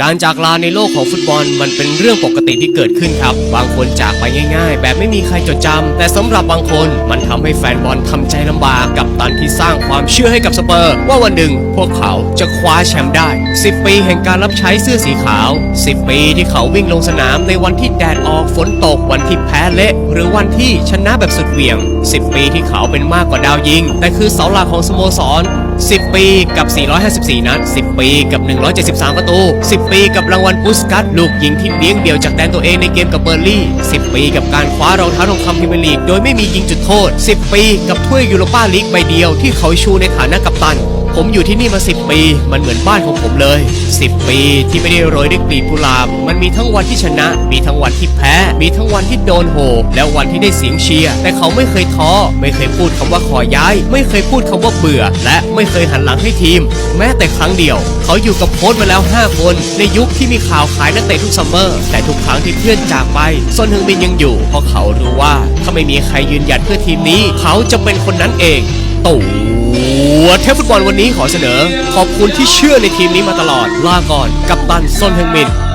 การจากลาในโลกของฟุตบอลมันเป็นเรื่องปกติที่เกิดขึ้นครับ บางคนจากไปง่าย ๆ แบบไม่มีใครจดจำแต่สำหรับบางคนมันทำให้แฟนบอลทำใจลำบากกับตันที่สร้างความเชื่อให้กับสเปอร์ ว่าวันหนึ่งพวกเขาจะคว้าแชมป์ได้ 10 ปีแห่งการรับใช้เสื้อสีขาว 10 ปีที่เขาวิ่งลงสนามในวันที่แดดออกฝนตกวันที่แพ้เละ หรือวันที่ชนะแบบสุดเหวี่ยง 10 ปีที่เขาเป็นมากกว่าดาวยิงแต่คือเสาหลักของสโมสร 10 ปีกับ 454 นัด 10 ปีกับ 173 ประตู 10 ปีกับรางวัลปุสกัตลูกยิงที่เลี้ยงเดี่ยวจากแดนตัวเองในเกมกับเบอร์ลี่ 10 ปีกับการคว้ารองเท้าทองคำพรีเมียร์ลีกโดยไม่มียิงจุดโทษ 10 ปีกับถ้วยยูโรปาลีกใบเดียวที่เขาชูในฐานะกัปตัน ผมอยู่ที่นี่มา 10 ปี มันเหมือนบ้านของผมเลย 10 ปีที่ไม่ได้โรยด้วยกลีบกุหลาบ มันมีทั้งวันที่ชนะ มีทั้งวันที่แพ้ มีทั้งวันที่โดนโหและวันที่ได้เสียงเชียร์ แต่เขาไม่เคยท้อ ไม่เคยพูดคำว่าขอย้าย ไม่เคยพูดคำว่าเบื่อ และไม่เคยหันหลังให้ทีม แม้แต่ครั้งเดียว เขาอยู่กับโค้ชมาแล้ว 5 คน ในยุคที่มีข่าวขายนักเตะทุกซัมเมอร์ แต่ทุกครั้งที่เพื่อนจากไปซอนฮึงมินยังอยู่ เพราะเขารู้ว่าถ้าไม่มีใครยืนหยัดเพื่อทีมนี้ เขาจะเป็นคนนั้นเองตู่ เทปฟุตบอลวันนี้ขอเสนอ ขอบคุณที่เชื่อในทีมนี้มาตลอด ลาก่อน กับตันซนเฮงมิน